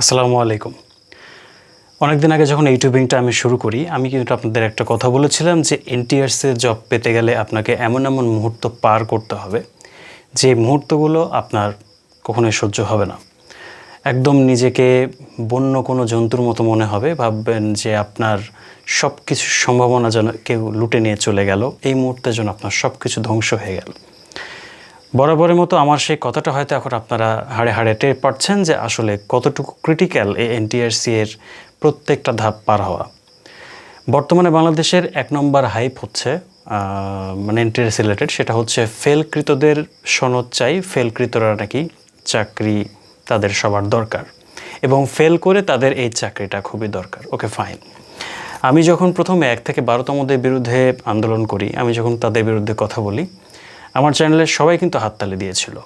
আসসালামু আলাইকুম। অনেকদিন আগে যখন ইউটিউবিংটা আমি শুরু করি, আমি কিন্তু আপনাদের একটা কথা বলেছিলাম যে এনটিআরসে জব পেতে গেলে আপনাকে এমন এমন মুহূর্ত পার করতে হবে, যে মুহূর্তগুলো আপনার কখনোই সহ্য হবে না। একদম নিজেকে বন্য কোনো জন্তুর মতো মনে হবে, ভাববেন যে আপনার সব কিছুর সম্ভাবনা যেন কেউ লুটে নিয়ে চলে গেল, এই মুহূর্তে যেন আপনার সব কিছু ধ্বংস হয়ে গেল। বরাবরের মতো আমার সেই কথাটা হয়তো এখন আপনারা হাড়ে হাড়ে টের পাচ্ছেন যে আসলে কতটুকু ক্রিটিক্যাল এই এনটিআরসি এর প্রত্যেকটা ধাপ পার হওয়া। বর্তমানে বাংলাদেশের এক নম্বর হাইপ হচ্ছে মানে এনটিআরসি রিলেটেড সেটা হচ্ছে ফেলকৃতদের সনদ চাই ফেলকৃতরা নাকি চাকরি তাদের সবার দরকার এবং ফেল করে তাদের এই চাকরিটা খুবই দরকার। ওকে ফাইন আমি যখন প্রথমে এক থেকে বারোতমদের বিরুদ্ধে আন্দোলন করি, আমি যখন তাদের বিরুদ্ধে কথা বলি আমার চ্যানেলের সবাই কিন্তু হাততালি দিয়েছিল।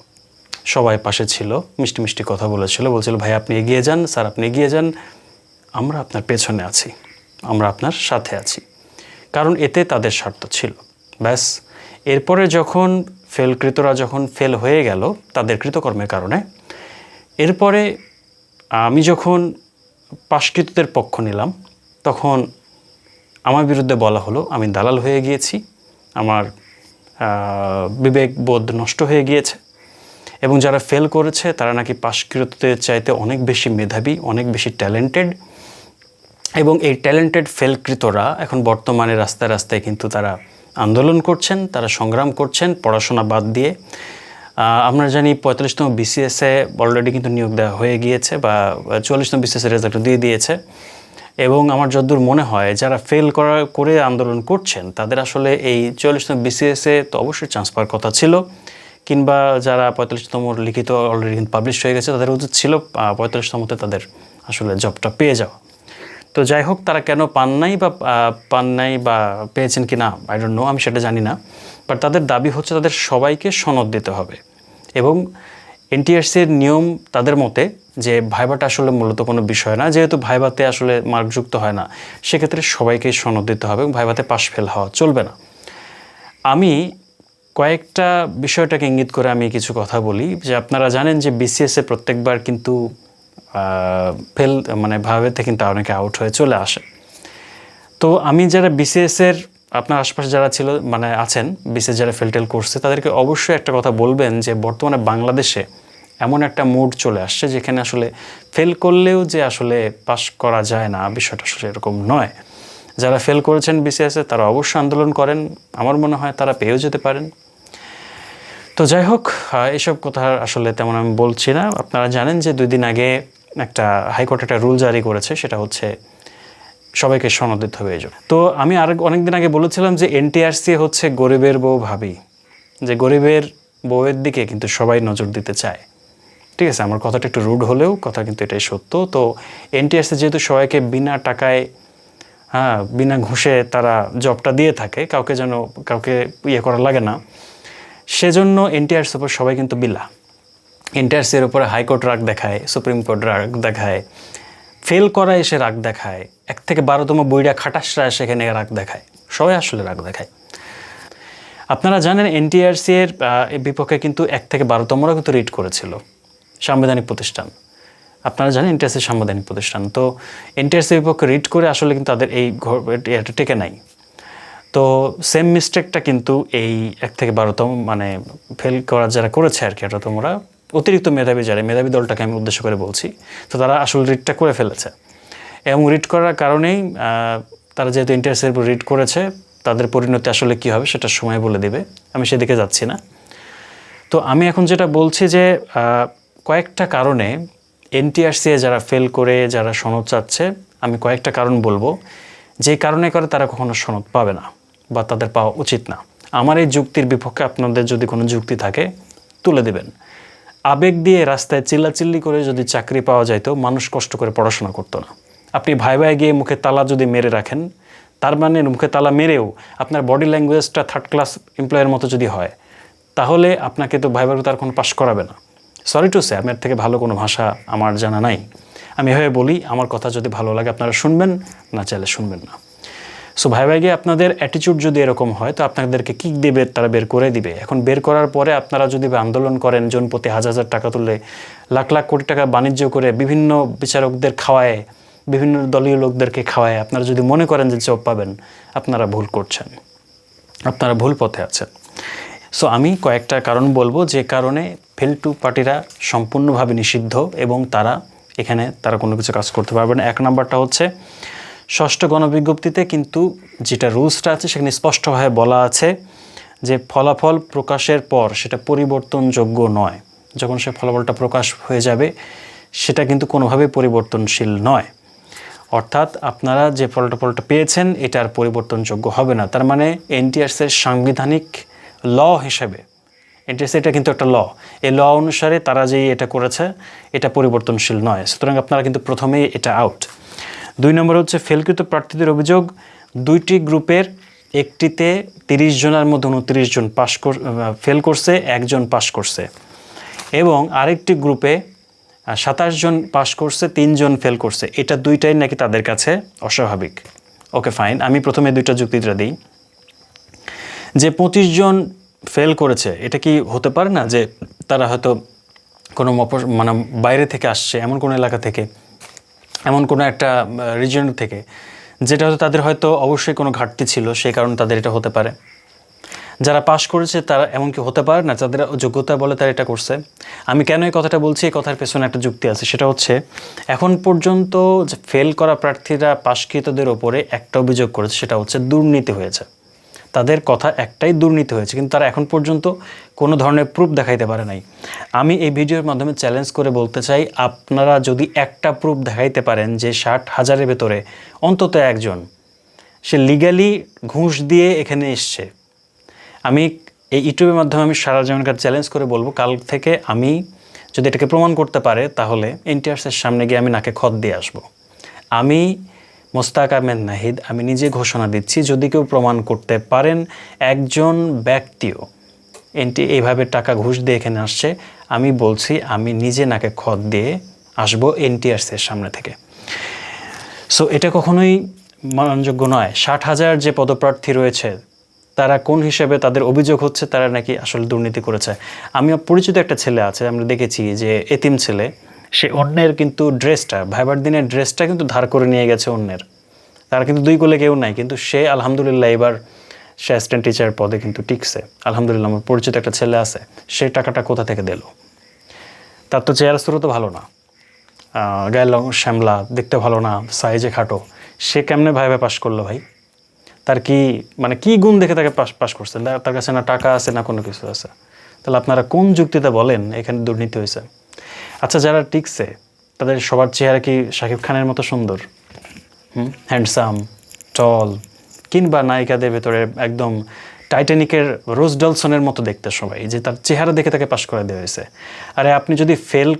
সবাই পাশে ছিল, মিষ্টি মিষ্টি কথা বলেছিল, বলছিল, ভাই, আপনি এগিয়ে যান, স্যার, আপনি এগিয়ে যান। আমরা আপনার পেছনে আছি, আমরা আপনার সাথে আছি। কারণ এতে তাদের স্বার্থ ছিল। ব্যাস, এরপরে যখন ফেলকৃতরা যখন ফেল হয়ে গেল, তাদের কৃতকর্মের কারণে, এরপরে আমি যখন পাশকৃতদের পক্ষ নিলাম, তখন আমার বিরুদ্ধে বলা হলো, আমি দালাল হয়ে গিয়েছি, আমার আহ, বিবেক বোধ নষ্ট হয়ে গিয়েছে। এবং যারা ফেল করেছে তারা নাকি পাশকৃতদের চাইতে অনেক বেশি মেধাবী অনেক বেশি ট্যালেন্টেড এবং এই ট্যালেন্টেড ফেলকৃতরা এখন বর্তমানে রাস্তায় রাস্তায় কিন্তু তারা আন্দোলন করছেন তারা সংগ্রাম করছেন পড়াশোনা বাদ দিয়ে। আমরা জানি পঁয়তাল্লিশতম বিসিএসে অলরেডি কিন্তু নিয়োগ দেওয়া হয়ে গিয়েছে বা চুয়াল্লিশতম বিসিএস রেজাল্ট দিয়ে দিয়েছে। এবং আমার যতদূর মনে হয়, যারা ফেল করা, করে আন্দোলন করছেন, তাদের আসলে এই চুয়াল্লিশতম বিসিএসে তো অবশ্যই চান্স পাওয়ার কথা ছিল। কিংবা যারা পঁয়তাল্লিশতম লিখিত অলরেডি পাবলিশ হয়ে গেছে, তাদের উচিত ছিল পঁয়তাল্লিশতমতে তাদের আসলে জবটা পেয়ে যাওয়া। তো যাই হোক, তারা কেন পান নাই বা পান নাই বা পেয়েছেন কি না আই ডোন্ট নো আমি সেটা জানি না। বাট তাদের দাবি হচ্ছে, তাদের সবাইকে সনদ দিতে হবে। এবং এনটিআরসির নিয়ম তাদের মতে যে ভাইবাটা আসলে মূলত কোনো বিষয় না, যেহেতু ভাইবাতে আসলে মার্ক যুক্ত হয় না, সেক্ষেত্রে সবাইকেই সনদ দিতে হবে এবং ভাইবাতে পাশ ফেল হওয়া চলবে না। আমি কয়েকটা বিষয়টাকে ইঙ্গিত করে আমি কিছু কথা বলি, যে আপনারা জানেন যে বিসিএসে প্রত্যেকবার কিন্তু ফেল মানে ভাবেতে কিন্তু অনেকে আউট হয়ে চলে আসে। তো আমি যারা বিসিএসের আপনার আশপাশে যারা ছিল মানে আছেন বিসিএস যারা ফেলটেল করছে, তাদেরকে অবশ্যই একটা কথা বলবেন যে বর্তমানে বাংলাদেশে এমন একটা মুড চলে আসছে যেখানে আসলে ফেল করলেও যে আসলে পাস করা যায় না, বিষয়টা আসলে এরকম নয়। যারা ফেল করেছেন বিসিএসে তারা অবশ্যই আন্দোলন করেন। আমার মনে হয় তারা পেয়েও যেতে পারেন। তো যাই হোক এসব কথা আসলে তেমন আমি বলছি না। আপনারা জানেন যে দুই দিন আগে একটা হাইকোর্ট একটা রুল জারি করেছে, সেটা হচ্ছে সবাইকে সনদ দিতে হবে। তো আমি আর অনেক দিন আগে বলেছিলাম যে এনটিআরসি হচ্ছে গরিবের বউ ভাবি। যে গরিবের বউয়ের দিকে কিন্তু সবাই নজর দিতে চায়। ঠিক আছে, আমার কথাটা একটু রুড হলেও কথা কিন্তু এটাই সত্য। তো এনটিআরসি যেহেতু সবাইকে বিনা টাকায় হ্যাঁ বিনা ঘুষে তারা জবটা দিয়ে থাকে, কাউকে যেন কাউকে ইয়ে করা লাগে না, সেজন্য এনটিআরসির উপর সবাই কিন্তু বিলা। এনটিআরসির উপরে হাইকোর্ট রাগ দেখায় সুপ্রিম কোর্ট রাগ দেখায় ফেল করা এসে রাগ দেখায়, এক থেকে বারোতম বইটা খাটাসরা সেখানে রাগ দেখায়, সবাই আসলে রাগ দেখায়। আপনারা জানেন এনটিআরসি এর বিপক্ষে কিন্তু এক থেকে বারোতমরা কিন্তু রিড করেছিল। সাংবিধানিক প্রতিষ্ঠান। আপনারা জানেন এনটিআরসি সাংবিধানিক প্রতিষ্ঠান। তো এনটিআরসি বিপক্ষে রিড করে আসলে কিন্তু তাদের এই এটা টেকে নাই। তো সেম মিস্টেকটা কিন্তু এই এক থেকে বারোতম মানে ফেল করা যারা করেছে আর কি, এটা তোমরা অতিরিক্ত মেধাবী যারা, মেধাবী দলটাকে আমি উদ্দেশ্য করে বলছি, তো তারা আসলে রিডটা করে ফেলেছে। এবং রিড করার কারণেই তারা যেহেতু ইন্টারেস্টের উপর রিড করেছে, তাদের পরিণতি আসলে কী হবে সেটা সময় বলে দেবে। আমি সেদিকে যাচ্ছি না। তো আমি এখন যেটা বলছি যে কয়েকটা কারণে এনটিআরসিএ যারা ফেল করে, যারা সনদ চাচ্ছে, আমি কয়েকটা কারণ বলব। যে কারণে করে তারা কখনো সনদ পাবে না বা তাদের পাওয়া উচিত না। আমার এই যুক্তির বিপক্ষে আপনাদের যদি কোনো যুক্তি থাকে, তুলে দেবেন। আবেগ দিয়ে রাস্তায় চিল্লাচিল্লি করে যদি চাকরি পাওয়া যাইতো, মানুষ কষ্ট করে পড়াশোনা করতো না। আপনি ভাই ভাই গিয়ে মুখে তালা যদি মেরে রাখেন, তার মানে মুখে তালা মেরেও আপনার বডি ল্যাঙ্গুয়েজটা থার্ড ক্লাস এমপ্লয়ের মতো যদি হয়, তাহলে আপনাকে তো ভাই ভাই তার কোনো পাশ করাবে না। সরি টু সে আমার থেকে ভালো কোনো ভাষা আমার জানা নাই। আমি এভাবে বলি, আমার কথা যদি ভালো লাগে আপনারা শুনবেন, না চাইলে শুনবেন না। সো ভাই ভাইগে আপনাদের অ্যাটিচিউড যদি এরকম হয়, তো আপনাদেরকে কিক দেবে তারা বের করে দিবে। এখন বের করার পরে আপনারা যদি আন্দোলন করেন, জন প্রতি হাজার হাজার টাকা তুলে লাখ লাখ কোটি টাকা বাণিজ্য করে বিভিন্ন বিচারকদের খাওয়ায়, বিভিন্ন দলীয় লোকদেরকে খাওয়ায়, আপনারা যদি মনে করেন যে জব পাবেন, আপনারা ভুল করছেন। আপনারা ভুল পথে আছেন। সো আমি কয়েকটা কারণ বলব, যে কারণে ফেলটু পার্টিরা সম্পূর্ণভাবে নিষিদ্ধ এবং তারা এখানে তারা কোনো কিছু কাজ করতে পারবে না। এক নাম্বারটা হচ্ছে, ষষ্ঠ গণবিজ্ঞপ্তিতে কিন্তু যেটা রুলসটা আছে সেখানে স্পষ্টভাবে বলা আছে যে ফলাফল প্রকাশের পর সেটা পরিবর্তনযোগ্য নয়। যখন সে ফলাফলটা প্রকাশ হয়ে যাবে, সেটা কিন্তু কোনোভাবে পরিবর্তনশীল নয়। অর্থাৎ আপনারা যে ফলটা ফলটা পেয়েছেন, এটা আর পরিবর্তনযোগ্য হবে না। তার মানে এনটিআরসের সাংবিধানিক ল হিসেবে এনটিআরসি এটা কিন্তু একটা ল এই ল অনুসারে তারা যে এটা করেছে, এটা পরিবর্তনশীল নয়। সুতরাং আপনারা কিন্তু প্রথমেই এটা আউট দুই নম্বর হচ্ছে ফেলকৃত প্রার্থীদের অভিযোগ, দুইটি গ্রুপের একটিতে তিরিশ জনের মধ্যে উনত্রিশ জন পাশ ফেল করছে, একজন পাশ করছে। এবং আরেকটি গ্রুপে সাতাশ জন পাশ করছে তিনজন ফেল করছে। এটা দুইটাই নাকি তাদের কাছে অস্বাভাবিক। ওকে ফাইন আমি প্রথমে দুইটা যুক্তিটা দিই। যে পঁচিশ জন ফেল করেছে, এটা কি হতে পারে না যে তারা হয়তো কোনো মানে বাইরে থেকে আসছে, এমন কোনো এলাকা থেকে, এমন কোনো একটা রিজন থেকে, যেটা হয়তো তাদের হয়তো অবশ্যই কোনো ঘাটতি ছিল, সেই কারণে তাদের এটা হতে পারে। যারা পাশ করেছে, তারা এমনকি হতে পারে না, যাদের যোগ্যতা বলে তারা এটা করছে। আমি কেন এই কথাটা বলছি? এই কথার পেছনে একটা যুক্তি আছে, সেটা হচ্ছে, এখন পর্যন্ত ফেল করা প্রার্থীরা পাশকৃতদের ওপরে একটা অভিযোগ করেছে, সেটা হচ্ছে দুর্নীতি হয়েছে। তাদের কথা একটাই দুর্নীতি হয়েছে, কিন্তু তারা এখন পর্যন্ত কোনো ধরনের প্রুফ দেখাইতে পারে নাই। আমি এই ভিডিওর মাধ্যমে চ্যালেঞ্জ করে বলতে চাই, আপনারা যদি একটা প্রুফ দেখাইতে পারেন যে ষাট হাজারের ভেতরে অন্তত একজন, সে লিগালি ঘুষ দিয়ে এখানে এসছে। আমি এই ইউটিউবের মাধ্যমে আমি সারা জীবনকার চ্যালেঞ্জ করে বলব, কাল থেকে আমি যদি এটাকে প্রমাণ করতে পারে, তাহলে এনটিআরসের সামনে গিয়ে আমি নাকে খত দিয়ে আসব। আমি মোস্তাক আহমেদ নাহিদ, আমি নিজে ঘোষণা দিচ্ছি, যদি কেউ প্রমাণ করতে পারেন একজন ব্যক্তিও, এনটি এইভাবে টাকা ঘুষ দিয়ে এখানে আসছে, আমি বলছি, আমি নিজে নাকে খত দিয়ে আসব এনটিআরসির সামনে থেকে। সো এটা কখনোই মানযোগ্য নয়। ষাট হাজার যে পদপ্রার্থী রয়েছে, তারা কোন হিসেবে তাদের অভিযোগ হচ্ছে, তারা নাকি আসলে দুর্নীতি করেছে। আমি পরিচিত একটা ছেলে আছে, আমরা দেখেছি যে এতিম ছেলে সে অন্যের কিন্তু ড্রেসটা ভাইবার দিনের ড্রেসটা কিন্তু ধার করে নিয়ে গেছে অন্যের। তার কিন্তু দুই কোলে কেউ নাই, কিন্তু সে আলহামদুলিল্লাহ এবার সে অ্যাসিস্ট্যান্ট টিচার পদে কিন্তু টিকছে। আলহামদুলিল্লাহ আমার পরিচিত একটা ছেলে আছে, সে টাকাটা কোথা থেকে দিল? তার তো চেয়ার স্রোত ভালো না। গায়ের রং শ্যামলা, দেখতে ভালো না সাইজে খাটো। সে কেমনে ভাই ভাই পাশ করল ভাই? তার কি মানে কি গুণ দেখে তাকে পাস পাশ করছে? তার- তার কাছে না টাকা আছে, না কোনো কিছু আছে। তাহলে আপনারা কোন যুক্তিতে বলেন, এখানে দুর্নীতি হয়েছে? আচ্ছা যারা টিকছে, তাদের সবার চেহারা কি শাকিব খানের মতো সুন্দর? হুম? হ্যান্ডসাম টল কিংবা নায়িকাদের ভেতরে একদম টাইটানিকের রোজ ডলসনের মতো দেখতে সবাই, যে তার চেহারা দেখে তাকে পাশ করে দেওয়া হয়েছে। আরে, আপনি যদি ফেল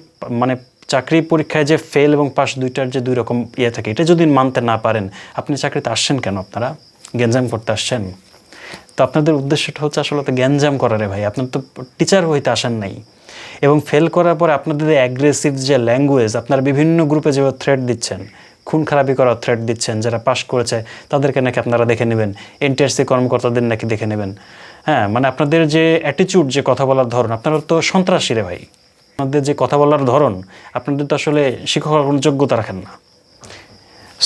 মানে চাকরি পরীক্ষায় যে ফেল এবং পাস দুইটার যে দুই রকম ইয়ে থাকে, এটা যদি মানতে না পারেন, আপনি চাকরিতে আসছেন কেন আপনারা? গ্যাঞ্জাম করতে আসছেন? তো আপনাদের উদ্দেশ্যটা হচ্ছে আসলে তো গ্যাঞ্জাম করারে ভাই, আপনার তো টিচার হইতে আসেন নাই। এবং ফেল করার পর আপনাদের অ্যাগ্রেসিভ যে ল্যাঙ্গুয়েজ আপনারা বিভিন্ন গ্রুপে যেভাবে থ্রেট দিচ্ছেন, খুন খারাপি করার থ্রেট দিচ্ছেন, যারা পাশ করেছে, তাদেরকে নাকি আপনারা দেখে নেবেন। এনটিআরসি কর্মকর্তাদের নাকি দেখে নেবেন। হ্যাঁ মানে আপনাদের যে অ্যাটিচিউড যে কথা বলার ধরন, আপনারা তো সন্ত্রাসী রে ভাই। আপনাদের যে কথা বলার ধরন, আপনাদের তো আসলে শিক্ষক কোনো যোগ্যতা রাখেন না।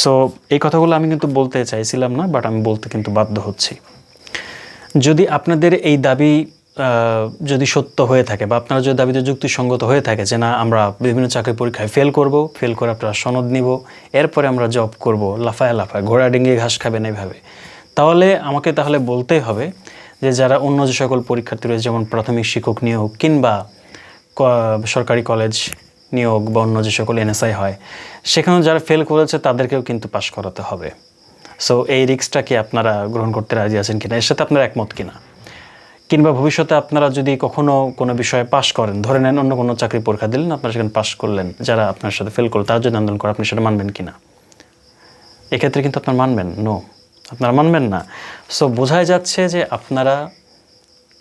সো এই কথাগুলো আমি কিন্তু বলতে চাইছিলাম না বাট আমি বলতে কিন্তু বাধ্য হচ্ছি। যদি আপনাদের এই দাবি যদি সত্য হয়ে থাকে বা আপনারা যদি দাবিতে যুক্তিসঙ্গত হয়ে থাকে যে না, আমরা বিভিন্ন চাকরি পরীক্ষায় ফেল করব ফেল করে আপনারা সনদ নিব, এরপরে আমরা জব করব, লাফায় লাফায়, ঘোড়া ডিঙ্গিয়ে ঘাস খাবেন এইভাবে তাহলে আমাকে তাহলে বলতেই হবে যে যারা অন্য যে সকল পরীক্ষার্থী রয়েছে, যেমন প্রাথমিক শিক্ষক নিয়োগ কিংবা সরকারি কলেজ নিয়োগ বা অন্য যে সকল এনএসআই হয়, সেখানেও যারা ফেল করেছে, তাদেরকেও কিন্তু পাশ করাতে হবে। সো এই রিস্কটা কি আপনারা গ্রহণ করতে রাজি আছেন কিনা? এর সাথে আপনার একমত কিনা? কিংবা ভবিষ্যতে আপনারা যদি কখনো কোনো বিষয়ে পাশ করেন, ধরে নেন অন্য কোনো চাকরি পরীক্ষা দিলেন, আপনারা সেখানে পাশ করলেন, যারা আপনার সাথে ফেল করল, তারা যদি আন্দোলন করে, আপনি সেটা মানবেন কি না এক্ষেত্রে কিন্তু আপনারা মানবেন নো আপনারা মানবেন না। সো বোঝাই যাচ্ছে যে আপনারা,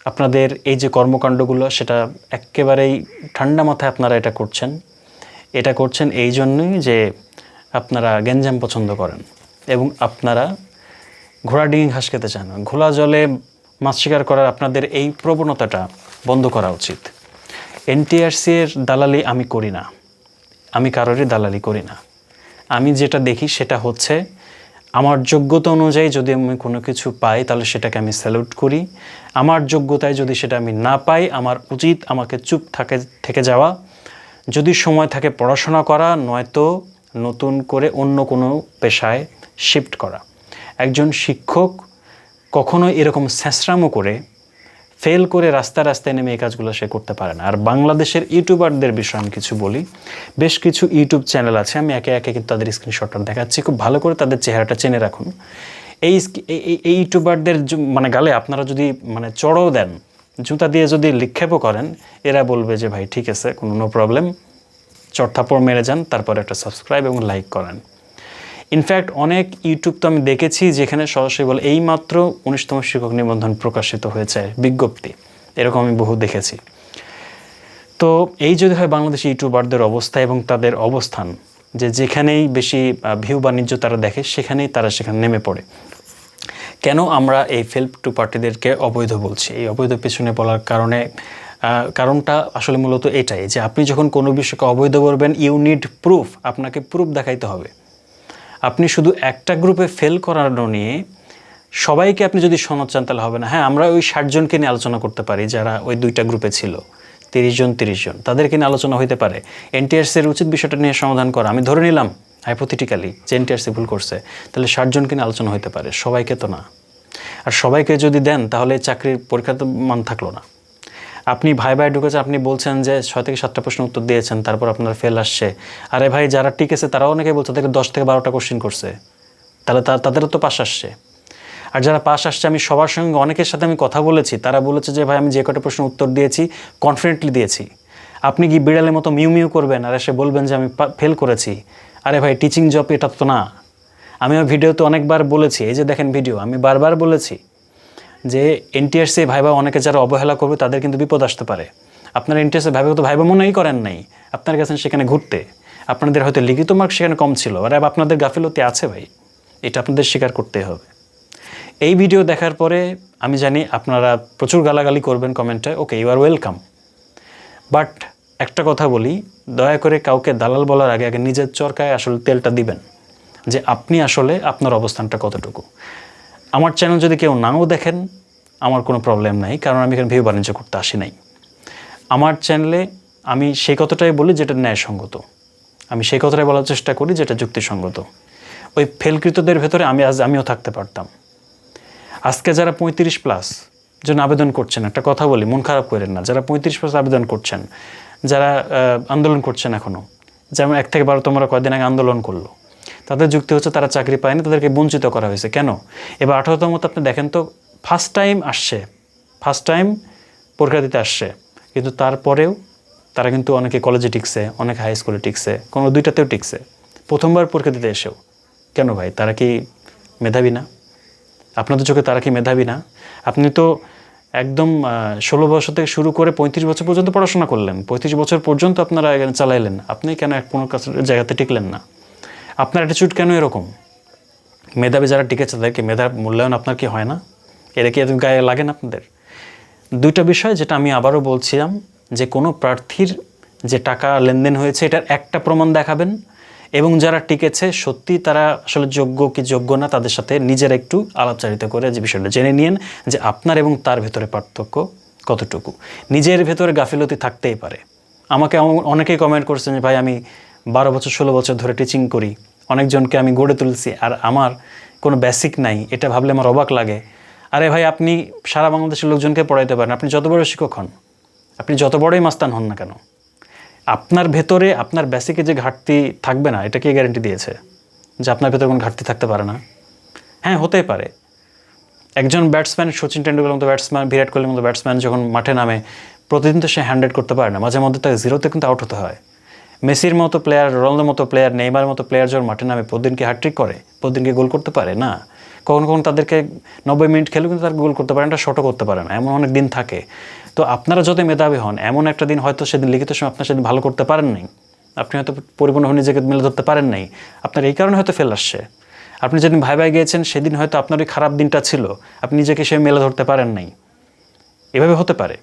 আপনাদের এই যে কর্মকাণ্ডগুলো, সেটা একেবারেই ঠান্ডা মাথায় আপনারা এটা করছেন। এটা করছেন এই জন্যই যে আপনারা গ্যাঞ্জাম পছন্দ করেন এবং আপনারা ঘোড়া ডিঙি ঘাস খেতে চান ঘোলা জলে মাছ শিকার করার আপনাদের এই প্রবণতাটা বন্ধ করা উচিত। এনটিআরসি এর দালালি আমি করি না। আমি কারোরই দালালি করি না। আমি যেটা দেখি সেটা হচ্ছে, আমার যোগ্যতা অনুযায়ী যদি আমি কোনো কিছু পাই তাহলে সেটাকে আমি স্যালুট করি। আমার যোগ্যতায় যদি সেটা আমি না পাই, আমার উচিত আমাকে চুপ থাকে, থেকে যাওয়া। যদি সময় থাকে পড়াশোনা করা, নয়তো নতুন করে অন্য কোনো পেশায় শিফট করা। একজন শিক্ষক কখনো এরকম স্যাঁচরামো করে ফেল করে রাস্তা রাস্তায় নেমে এই কাজগুলো সে করতে পারে না। আর বাংলাদেশের ইউটিউবারদের বিষয়ে আমি কিছু বলি। বেশ কিছু ইউটিউব চ্যানেল আছে, আমি একে একে কিন্তু তাদের স্ক্রিনশটটা দেখাচ্ছি। খুব ভালো করে তাদের চেহারাটা চেনে রাখুন। এই এই- ইউটিউবারদের মানে গালে আপনারা যদি মানে চড়ও দেন, জুতা দিয়ে যদি লিক্ষেপও করেন, এরা বলবে যে, ভাই, ঠিক আছে, কোনো নো প্রবলেম চড়থাপড় মেরে যান, তারপর একটা সাবস্ক্রাইব এবং লাইক করেন। ইনফ্যাক্ট অনেক ইউটিউব তো আমি দেখেছি যেখানে সরাসরি বলে এইমাত্র উনিশতম শিক্ষক নিবন্ধন প্রকাশিত হয়েছে বিজ্ঞপ্তি। এরকম আমি বহু দেখেছি। তো এই যদি হয় বাংলাদেশি ইউটিউবারদের অবস্থা এবং তাদের অবস্থান, যে যেখানেই বেশি ভিউ বাণিজ্য তারা দেখে, সেখানেই তারা সেখানে নেমে পড়ে। কেন আমরা এই ফেল্প টু পার্টিদেরকে অবৈধ বলছি? এই অবৈধ পেছনে বলার কারণে কারণটা আসলে মূলত এটাই যে আপনি যখন কোনো বিষয়কে অবৈধ করবেন ইউ নিড প্রুফ আপনাকে প্রুফ দেখাইতে হবে। আপনি শুধু একটা গ্রুপে ফেল করানো নিয়ে সবাইকে আপনি যদি সনদ চান তাহলে হবে না। হ্যাঁ আমরা ওই ষাট জনকে নিয়ে আলোচনা করতে পারি, যারা ওই দুইটা গ্রুপে ছিল। তিরিশ জন তিরিশ জন, তাদেরকে নিয়ে আলোচনা হইতে পারে। এনটিআরসির উচিত বিষয়টা নিয়ে সমাধান করা। আমি ধরে নিলাম হাইপোথেটিক্যালি যে এনটিআরসি ভুল করছে, তাহলে ষাট জনকে নিয়ে আলোচনা হইতে পারে। সবাইকে তো না। আর সবাইকে যদি দেন, তাহলে চাকরির পরীক্ষা তো মান থাকল না। আপনি ভাই ভাই ঢুকেছে, আপনি বলছেন যে ছয় থেকে সাতটা প্রশ্ন উত্তর দিয়েছেন, তারপর আপনার ফেল আসছে। আরে ভাই, যারা টিকেছে, তারাও অনেকে বলছে, তাদেরকে দশ থেকে বারোটা কোশ্চেন করছে। তাহলে তাদেরও তো পাশ আসছে। আর যারা পাশ আসছে, আমি সবার সঙ্গে অনেকের সাথে আমি কথা বলেছি, তারা বলেছে যে ভাই, আমি যে কটা প্রশ্ন উত্তর দিয়েছি কনফিডেন্টলি দিয়েছি। আপনি কি বিড়ালের মতো মিউ মিউ করবেন? আর এসে বলবেন যে আমি ফেল করেছি। আরে ভাই টিচিং জব এটা তো না। আমি ভিডিওতে অনেকবার বলেছি, এই যে দেখেন ভিডিও আমি বারবার বলেছি যে এনটিআরসি ভাইবা অনেকে যারা অবহেলা করবে, তাদের কিন্তু বিপদ আসতে পারে। আপনার এনটিআরসি ভাইবা তো ভাইবা মনেই করেন নাই। আপনার গেছেন সেখানে ঘুরতে। আপনাদের হয়তো লিখিত মার্ক সেখানে কম ছিল। আর আপনাদের গাফিলতি আছে ভাই। এটা আপনাদের স্বীকার করতে হবে। এই ভিডিও দেখার পরে আমি জানি আপনারা প্রচুর গালাগালি করবেন কমেন্টে। Okay, you are welcome. But একটা কথা বলি, দয়া করে কাউকে দালাল বলার আগে আগে নিজের চরকায় আসলে তেলটা দিবেন। যে আপনি আসলে আপনার অবস্থানটা কতটুকু। আমার চ্যানেল যদি কেউ নাও দেখেন, আমার কোনো প্রবলেম নাই, কারণ আমি এখানে ভিউ বাণিজ্য করতে আসি নাই। আমার চ্যানেলে আমি সেই কথাটাই বলি যেটা ন্যায়সঙ্গত। আমি সেই কথাটাই বলার চেষ্টা করি যেটা যুক্তিসঙ্গত। ওই ফেলকৃতদের ভেতরে আমি আজ আমিও থাকতে পারতাম। আজকে যারা পঁয়ত্রিশ প্লাস জন্য আবেদন করছেন, একটা কথা বলি, মন খারাপ করেন না। যারা পঁয়ত্রিশ প্লাস আবেদন করছেন, যারা আন্দোলন করছেন এখনও যেমন এক থেকে বারো তোমরা কয়েকদিন আগে আন্দোলন করল। তাদের যুক্তি হচ্ছে তারা চাকরি পায়নি, তাদেরকে বঞ্চিত করা হয়েছে। কেন? এবার আঠারোতম মতো আপনি দেখেন তো ফার্স্ট টাইম আসছে ফার্স্ট টাইম পরীক্ষা দিতে আসছে। কিন্তু তারপরেও তারা কিন্তু অনেকে কলেজে টিকছে, অনেকে হাই স্কুলে টিকছে, কোনো দুইটাতেও টিকছে। প্রথমবার পরীক্ষা দিতে এসেও। কেন ভাই? তারা কি মেধাবী না? আপনাদের চোখে তারা কি মেধাবী না? আপনি তো একদম ষোলো বছর থেকে শুরু করে পঁয়ত্রিশ বছর পর্যন্ত পড়াশোনা করলেন। পঁয়ত্রিশ বছর পর্যন্ত আপনারা এখানে চালাইলেন। আপনি কেন এক কোনো জায়গাতে টিকলেন না? আপনার অ্যাটিচিউড কেন এরকম? মেধাবী যারা টিকেছে তাদেরকে মেধার মূল্যায়ন আপনার কি হয় না? এরা কি এত গায়ে লাগে না আপনাদের? দুইটা বিষয় যেটা আমি আবারও বলছিলাম, যে কোনো প্রার্থীর যে টাকা লেনদেন হয়েছে, এটার একটা প্রমাণ দেখাবেন, এবং যারা টিকেছে সত্যি তারা আসলে যোগ্য কি যোগ্য না, তাদের সাথে নিজের একটু আলাপচারিতা করে যে বিষয়টা জেনে নিন যে আপনার এবং তার ভেতরে পার্থক্য কতটুকু। নিজের ভেতরে গাফিলতি থাকতেই পারে। আমাকে অনেকেই কমেন্ট করছেন যে, ভাই, আমি বারো বছর, ষোলো বছর ধরে টিচিং করি। অনেকজনকে আমি গড়ে তুলছি আর আমার কোনো বেসিক নাই। এটা ভাবলে আমার অবাক লাগে। আরে ভাই, আপনি সারা বাংলাদেশের লোকজনকে পড়াইতে পারেন। আপনি যত বড় শিক্ষক হন, আপনি যত বড়ই মাস্তান হন না কেন, আপনার ভেতরে, আপনার বেসিকে যে ঘাটতি থাকবে না, এটা কে গ্যারেন্টি দিয়েছে যে আপনার ভেতরে কোনো ঘাটতি থাকতে পারে না? হ্যাঁ হতেই পারে। একজন ব্যাটসম্যান সচিন টেন্ডুলকার মতো ব্যাটসম্যান বিরাট কোহলির মতো ব্যাটসম্যান যখন মাঠে নামে, প্রতিদিন তো সে হ্যান্ডেড করতে পারে না। মাঝে মধ্যে তাকে জিরোতে কিন্তু আউট হতে হয়। মেসির মতো প্লেয়ার রোনালদোর মতো প্লেয়ার নেইমার মতো প্লেয়ার যখন মাঠে নামে প্রতিদিন কি হ্যাট্রিক করে প্রতিদিন কি গোল করতে পারে? না। কখনো কখনো তাদেরকে নব্বই মিনিট খেলেও কিন্তু তার গোল করতে পারে না শটও করতে পারে না, এমন অনেক দিন থাকে। তো আপনারা যত মেধাবী হন, এমন একটা দিন হয়তো সেদিন লিখিত সময় আপনার সেদিন ভালো করতে পারেন নাই। আপনি হয়তো পরিপূর্ণভাবে নিজেকে মেলে ধরতে পারেন নাই। আপনার এই কারণে হয়তো ফেল আসছে। আপনি যেদিন ভাই ভাই গিয়েছেন, সেদিন হয়তো আপনার ওই খারাপ দিনটা ছিল। আপনি নিজেকে সে মেলে ধরতে পারেন নাই। এভাবে হতে পারে।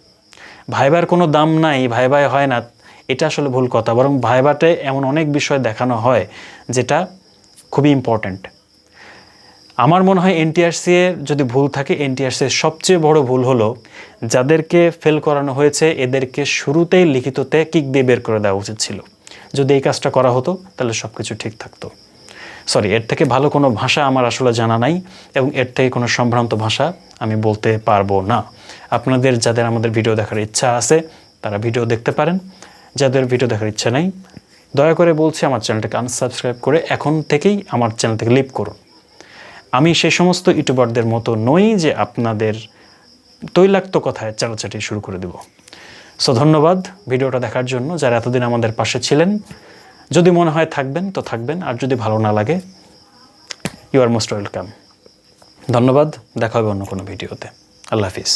ভাইবার কোনো দাম নাই, ভাই ভাই হয় না। এটা আসলে ভুল কথা। বরং ভাইবাতে এমন অনেক বিষয় দেখানো হয় যেটা খুবই ইম্পর্ট্যান্ট আমার মনে হয় এনটিআরসি এর যদি ভুল থাকে, এনটিআরসি এর সবচেয়ে বড় ভুল হলো যাদেরকে ফেল করানো হয়েছে, এদেরকে শুরুতেই লিখিততে কিক দিয়ে বের করে দেওয়া উচিত ছিল। যদি এই কাজটা করা হতো, তাহলে সব কিছু ঠিক থাকতো। সরি এর থেকে ভালো কোনো ভাষা আমার আসলে জানা নাই এবং এর থেকে কোনো সম্ভ্রান্ত ভাষা আমি বলতে পারব না। আপনাদের, যাদের আমাদের ভিডিও দেখার ইচ্ছা আছে, তারা ভিডিও দেখতে পারেন। যাদের ভিডিও দেখার ইচ্ছা নেই, দয়া করে বলছি আমার চ্যানেলটাকে আনসাবস্ক্রাইব করে এখন থেকেই আমার চ্যানেল থেকে লিভ করুন। আমি সেই সমস্ত ইউটিউবারদের মতো নই যে আপনাদের তৈলাক্ত কথায় চালাচাটি শুরু করে দেব। সো ধন্যবাদ ভিডিওটা দেখার জন্য যারা এতদিন আমাদের পাশে ছিলেন। যদি মনে হয় থাকবেন, তো থাকবেন, আর যদি ভালো না লাগে ইউ আর মোস্ট ওয়েলকাম ধন্যবাদ, দেখা হবে অন্য কোনো ভিডিওতে। আল্লাহ হাফিজ।